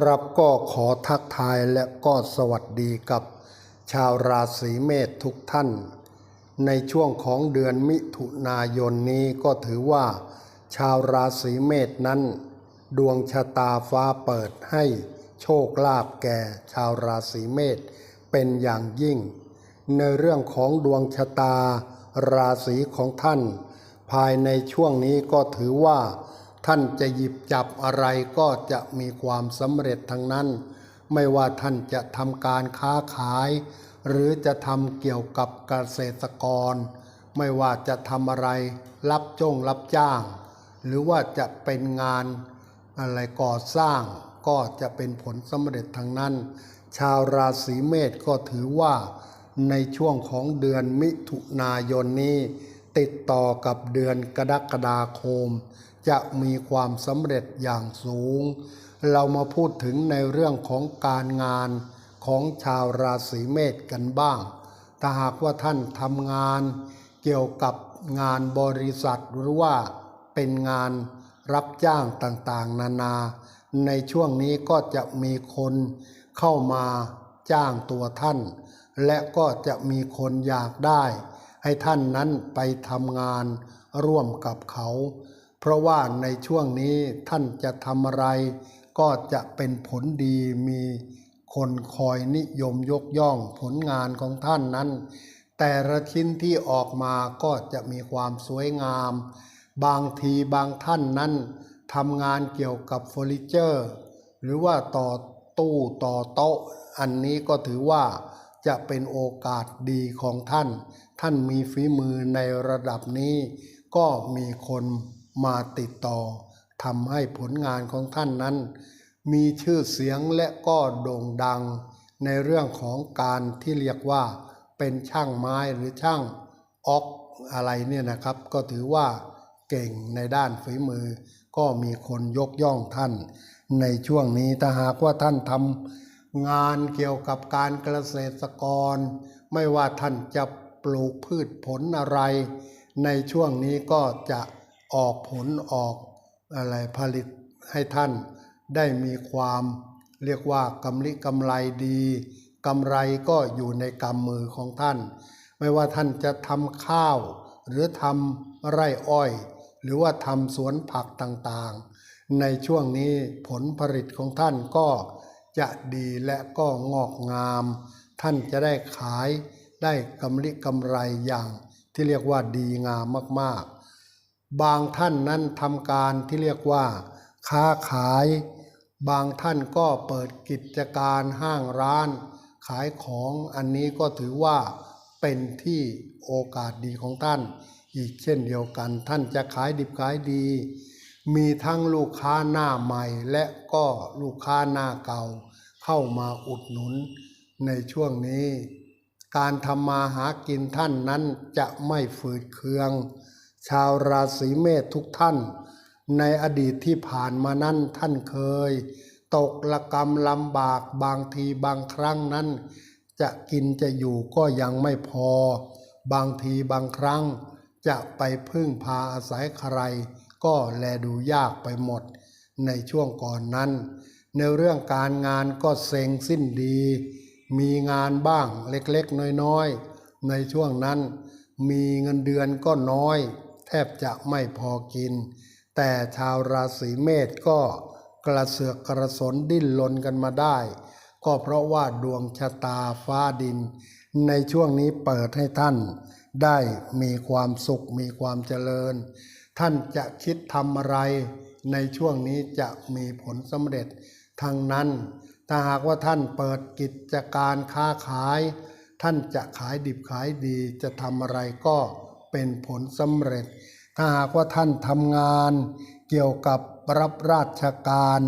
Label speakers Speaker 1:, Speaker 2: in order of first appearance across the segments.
Speaker 1: ครับก็ขอทักทายและก็สวัสดีกับชาวราศีเมษทุกท่าน ในช่วงของเดือนมิถุนายนนี้ก็ถือว่า ชาวราศีเมษนั้น ดวงชะตาฟ้าเปิดให้โชคลาภแก่ชาวราศีเมษเป็นอย่างยิ่ง ในเรื่องของดวงชะตาราศีของท่าน ภายในช่วงนี้ก็ถือว่า ท่านจะหยิบจับอะไรก็จะมีความสำเร็จทั้งนั้น ไม่ว่าท่านจะทำการค้าขาย หรือจะทำเกี่ยวกับเกษตรกร ไม่ว่าจะทำอะไร รับจ้งรับจ้าง หรือว่าจะเป็นงานอะไรก่อสร้างก็จะเป็นผลสำเร็จทั้งนั้น ชาวราศีเมษก็ถือว่า ในช่วงของเดือนมิถุนายนนี้ ติดต่อกับเดือนกรกฎาคม จะมีความสำเร็จอย่างสูง เรามาพูดถึงในเรื่องของการงานของชาวราศีเมษกันบ้าง ถ้าหากว่าท่านทำงานเกี่ยวกับงานบริษัทหรือว่าเป็นงานรับจ้างต่างๆ นานา ในช่วงนี้ก็จะมีคนเข้ามาจ้างตัวท่าน และก็จะมีคนอยากได้ ให้ท่านนั้นไปทำงานร่วมกับเขา ราะว่าในช่วงนี้ท่านจะทำอะไร ก็จะเป็นผลดีมีคนคอยนิยมยกย่องผลงานของท่านนั้น แต่ละชิ้นที่ออกมาก็จะมีความสวยงาม บางทีบางท่านนั้นทำงานเกี่ยวกับเฟอร์นิเจอร์ หรือว่าต่อตู้ต่อโต๊ะ อันนี้ก็ถือว่าจะเป็นโอกาสดีของท่าน ท่านมีฝีมือในระดับนี้ ก็มีคน มาติดต่อทำให้ผลงานของท่านนั้น มีชื่อเสียงและก็โด่งดัง ในเรื่องของการที่เรียกว่า เป็นช่างไม้หรือช่างออกอะไรเนี่ยนะครับ ก็ถือว่าเก่งในด้านฝีมือ ก็มีคนยกย่องท่าน ในช่วงนี้ถ้าหากว่าท่านทำงานเกี่ยวกับการเกษตรกร ไม่ว่าท่านจะปลูกพืชผลอะไร ในช่วงนี้ก็จะ ออกผลออกอะไรผลิตให้ท่านได้มีความเรียกว่ากำลิกำไรดีกำไรก็อยู่ในกำมือของท่าน ไม่ว่าท่านจะทำข้าว หรือทำไร่อ้อย หรือว่าทำสวนผักต่างๆ ในช่วงนี้ผลผลิตของท่านก็จะดีและก็งอกงาม ท่านจะได้ขายได้กำลิกำไรอย่างที่เรียกว่าดีงามมากๆ บางท่านนั้นทำการที่เรียกว่า ค้าขาย บางท่านก็เปิดกิจการห้างร้าน ขายของอันนี้ก็ถือว่าเป็นที่โอกาสดีของท่าน อีกเช่นเดียวกันท่านจะขายดิบขายดี มีทั้งลูกค้าหน้าใหม่และก็ลูกค้าหน้าเก่า เข้ามาอุดหนุนในช่วงนี้ การทำมาหากินท่านนั้นจะไม่ฝืดเคือง ชาวราศีเมษทุกท่าน ในอดีตที่ผ่านมานั้นท่านเคย ตกละกรรมลำบากบางทีบางครั้งนั้น จะกินจะอยู่ก็ยังไม่พอ บางทีบางครั้ง จะไปพึ่งพาอาศัยใคร ก็แลดูยากไปหมด ในช่วงก่อนนั้น ในเรื่องการงานก็เซ็งสิ้นดี มีงานบ้างเล็กๆน้อยๆ ในช่วงนั้น มีเงินเดือนก็น้อย แทบจะไม่พอกิน แต่ชาวราศีเมษก็กระเสือกกระสนดิ้นรนกันมาได้ ก็เพราะว่าดวงชะตาฟ้าดิน ในช่วงนี้เปิดให้ท่าน ได้มีความสุขมีความเจริญ ท่านจะคิดทำอะไร ในช่วงนี้จะมีผลสำเร็จทั้งนั้นถ้าหากว่าท่านเปิดกิจการค้าขาย ท่านจะขายดิบขายดีจะทำอะไรก็ เป็นผลสำเร็จ ถ้าหากว่าท่านทำงานเกี่ยวกับรับราชการ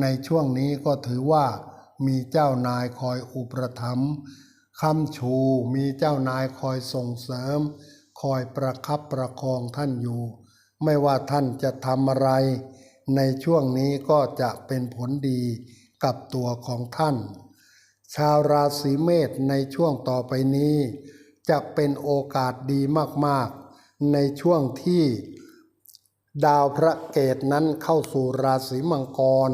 Speaker 1: ในช่วงนี้ก็ถือว่ามีเจ้านายคอยอุปถัมภ์คำชูมีเจ้านายคอยส่งเสริม คอยประคับประคองท่านอยู่ ไม่ว่าท่านจะทำอะไร ในช่วงนี้ก็จะเป็นผลดีกับตัวของท่าน ชาวราศีเมษในช่วงต่อไปนี้ จะเป็นโอกาสดีมากๆ ในช่วงที่ดาวพระเกตนั้นเข้าสู่ราศีมังกร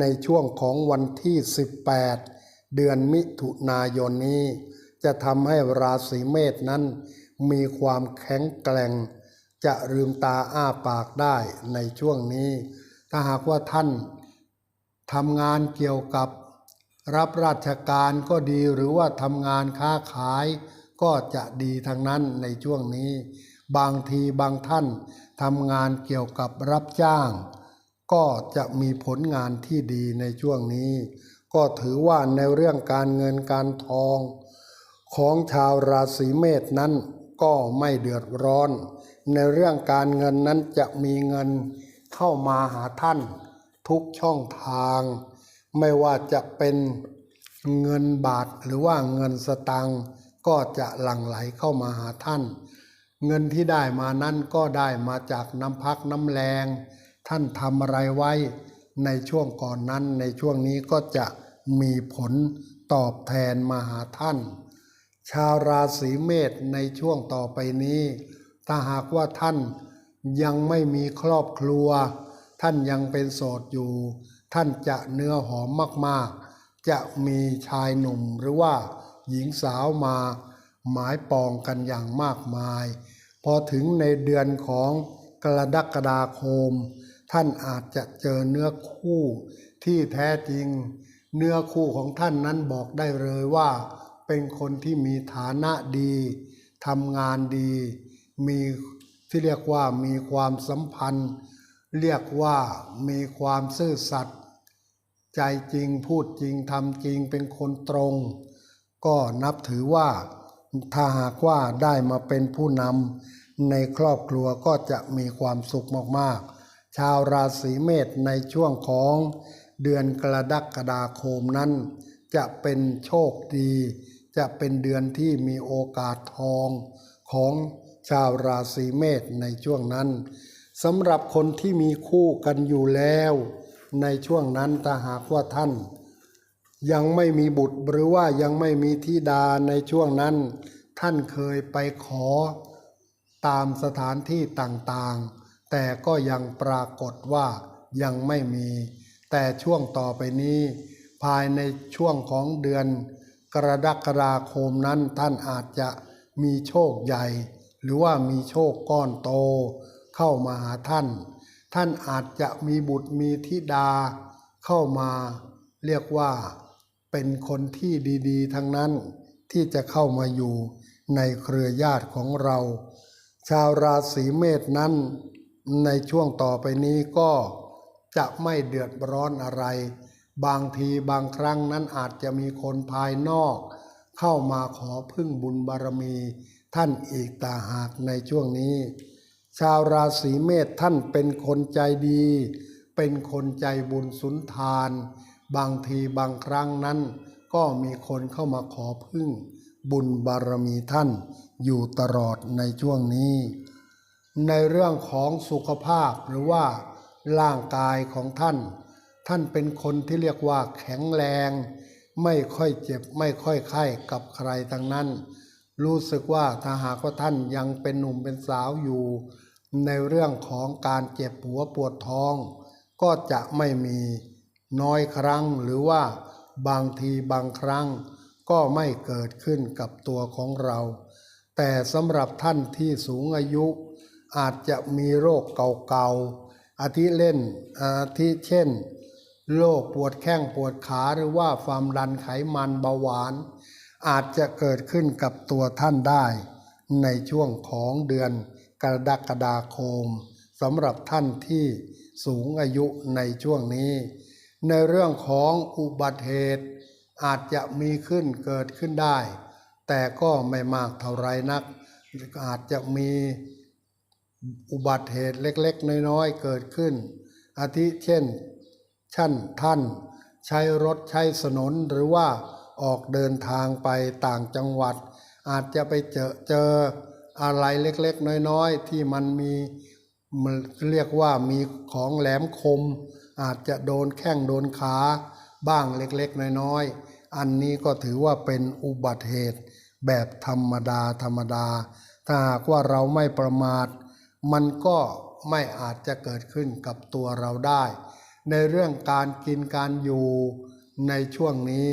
Speaker 1: ในช่วงของวันที่ 18 เดือนมิถุนายนนี้ จะทำให้ราศีเมษนั้น มีความแข็งแกร่ง จะลืมตาอ้าปากได้ในช่วงนี้ ถ้าหากว่าท่านทำงานเกี่ยวกับรับราชการก็ดีหรือว่าทำงานค้าขาย ก็จะดีทั้งนั้นในช่วงนี้ บางทีบางท่านทำงานเกี่ยวกับรับจ้าง ก็จะมีผลงานที่ดีในช่วงนี้ ก็ถือว่าในเรื่องการเงินการทอง ของชาวราศีเมษนั้นก็ไม่เดือดร้อน ในเรื่องการเงินนั้นจะมีเงินเข้ามาหาท่าน ทุกช่องทาง ไม่ว่าจะเป็นเงินบาทหรือว่าเงินสตังค์ ก็จะหลั่งไหลเข้ามาหาท่าน เงินที่ได้มานั้นก็ได้มาจากน้ำพักน้ำแรง ท่านทำอะไรไว้ ในช่วงก่อนนั้นในช่วงนี้ก็จะมีผลตอบแทนมาหาท่าน ชาวราศีเมษในช่วงต่อไปนี้ ถ้าหากว่าท่านยังไม่มีครอบครัว ท่านยังเป็นโสดอยู่ ท่านจะเนื้อหอมมากๆ จะมีชายหนุ่มหรือว่า หญิงสาวมาหมายปองกันอย่างมากมาย พอถึงในเดือนของกรกฎาคม ท่านอาจจะเจอเนื้อคู่ที่แท้จริง เนื้อคู่ของท่านนั้นบอกได้เลยว่า เป็นคนที่มีฐานะดีทำงานดี มีที่เรียกว่ามีความสัมพันธ์ เรียกว่ามีความซื่อสัตย์ใจจริงพูดจริงทำจริงเป็นคนตรง ก็นับถือว่าถ้าหากว่าได้มาเป็นผู้นำในครอบครัวก็จะมีความสุขมากๆ ชาวราศีเมษในช่วงของเดือนกรกฎาคมนั้น จะเป็นโชคดี จะเป็นเดือนที่มีโอกาสทองของชาวราศีเมษในช่วงนั้นสำหรับคนที่มีคู่กันอยู่แล้ว ในช่วงนั้นถ้าหากว่าท่าน ยังไม่มีบุตรหรือว่ายังไม่มีธิดาในช่วงนั้น ท่านเคยไปขอตามสถานที่ต่างๆ แต่ก็ยังปรากฏว่ายังไม่มี แต่ช่วงต่อไปนี้ ภายในช่วงของเดือน กรกฎาคมนั้นท่านอาจจะมีโชคใหญ่ หรือว่ามีโชคก้อนโต เข้ามาหาท่าน ท่านอาจจะมีบุตรมีธิดาเข้ามา เรียกว่า เป็นคนที่ดีๆ ทั้งนั้นที่จะเข้ามาอยู่ในเครือญาติของเรา ชาวราศีเมษนั้น ในช่วงต่อไปนี้ก็จะไม่เดือดร้อนอะไร บางทีบางครั้งนั้นอาจจะมีคนภายนอก เข้ามาขอพึ่งบุญบารมีท่านอีกตาหากในช่วงนี้ ชาวราศีเมษท่านเป็นคนใจดี เป็นคนใจบุญสุนทาน บางทีบางครั้งนั้น ก็มีคนเข้ามาขอพึ่ง บุญบารมีท่านอยู่ตลอดในช่วงนี้ ในเรื่องของสุขภาพหรือว่าร่างกายของท่าน ท่านเป็นคนที่เรียกว่าแข็งแรง ไม่ค่อยเจ็บไม่ค่อยไข้กับใครทั้งนั้น รู้สึกว่าถ้าหากว่าท่านยังเป็นหนุ่มเป็นสาวอยู่ ในเรื่องของการเจ็บหัวปวดท้อง ก็จะไม่มี น้อยครั้งหรือว่าบางทีบางครั้งก็ไม่เกิดขึ้นกับตัวของเรา แต่สำหรับท่านที่สูงอายุ อาจจะมีโรคเก่าๆอาทิเล่นอาทิเช่นโรคปวดแข้งปวดขาหรือว่าความดันไขมันเบาหวาน อาจจะเกิดขึ้นกับตัวท่านได้ ในช่วงของเดือนกรกฎาคมสำหรับท่านที่สูงอายุในช่วงนี้ ในเรื่องของอุบัติเหตุ อาจจะมีขึ้นเกิดขึ้นได้ แต่ก็ไม่มากเท่าไรนัก อาจจะมีอุบัติเหตุเล็กๆ น้อยๆ เกิดขึ้น อาทิเช่นชั่นท่านใช้รถใช้สนนหรือว่าออกเดินทางไปต่างจังหวัด อาจจะไปเจอเจออะไรเล็กๆ น้อยๆ ที่มันมีเรียกว่ามีของแหลมคม อาจจะโดนแข้งโดนขาบ้างเล็กๆ น้อยๆ อันนี้ก็ถือว่าเป็นอุบัติเหตุแบบธรรมดาธรรมดา ถ้าหากว่าเราไม่ประมาท มันก็ไม่อาจจะเกิดขึ้นกับตัวเราได้ ในเรื่องการกินการอยู่ในช่วงนี้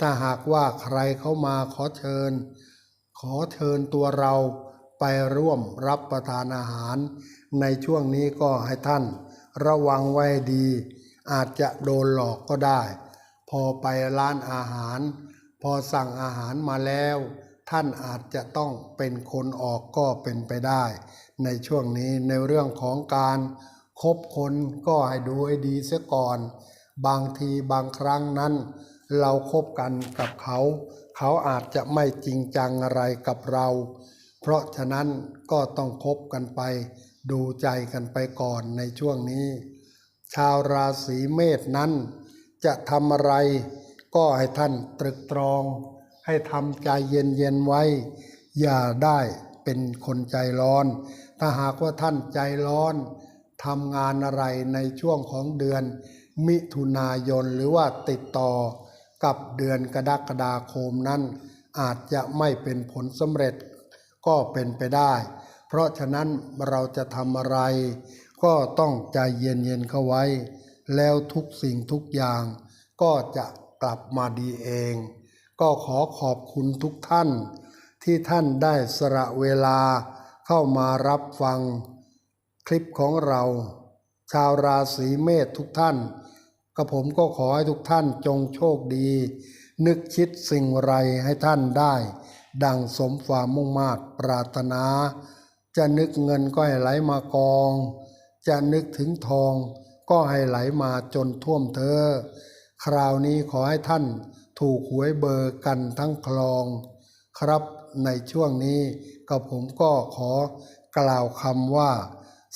Speaker 1: ถ้าหากว่าใครเข้ามาขอเชิญ ขอเชิญตัวเราไปร่วมรับประทานอาหาร ในช่วงนี้ก็ให้ท่าน ระวังไว้ดี อาจจะโดนหลอกก็ได้ พอไปร้านอาหาร พอสั่งอาหารมาแล้ว ท่านอาจจะต้องเป็นคนออกก็เป็นไปได้ ในช่วงนี้ในเรื่องของการคบคนก็ให้ดูให้ดีเสียก่อน บางทีบางครั้งนั้น เราคบกันกับเขา เขาอาจจะไม่จริงจังอะไรกับเรา เพราะฉะนั้นก็ต้องคบกันไป ดูใจกันไปก่อนในช่วงนี้ ชาวราศีเมษนั้น จะทำอะไรก็ให้ท่านตรึกตรอง ให้ทำใจเย็นๆไว้ อย่าได้เป็นคนใจร้อน ถ้าหากว่าท่านใจร้อนทำงานอะไรในช่วงของเดือน มิถุนายนหรือว่าติดต่อกับเดือนกรกฎาคมนั้น อาจจะไม่เป็นผลสำเร็จก็เป็นไปได้ เพราะฉะนั้นเราจะทำอะไร ก็ต้องใจเย็นๆเข้าไว้ แล้วทุกสิ่งทุกอย่าง ก็จะกลับมาดีเอง ก็ขอขอบคุณทุกท่าน ที่ท่านได้สละเวลาเข้ามารับฟัง คลิปของเรา ชาวราศีเมษทุกท่านกับผมก็ขอให้ทุกท่านจงโชคดี นึกคิดสิ่งไรให้ท่านได้ ดังสมความมุ่งมา่ปรารถนา จะนึกเงินก็ให้ไหลมากอง จะนึกถึงทอง ก็ให้ไหลมาจนท่วมเธอ คราวนี้ขอให้ท่านถูกหวยเบอร์กันทั้งคลอง ครับในช่วงนี้กับผมก็ขอกล่าวคำว่า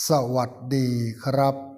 Speaker 1: สวัสดีครับ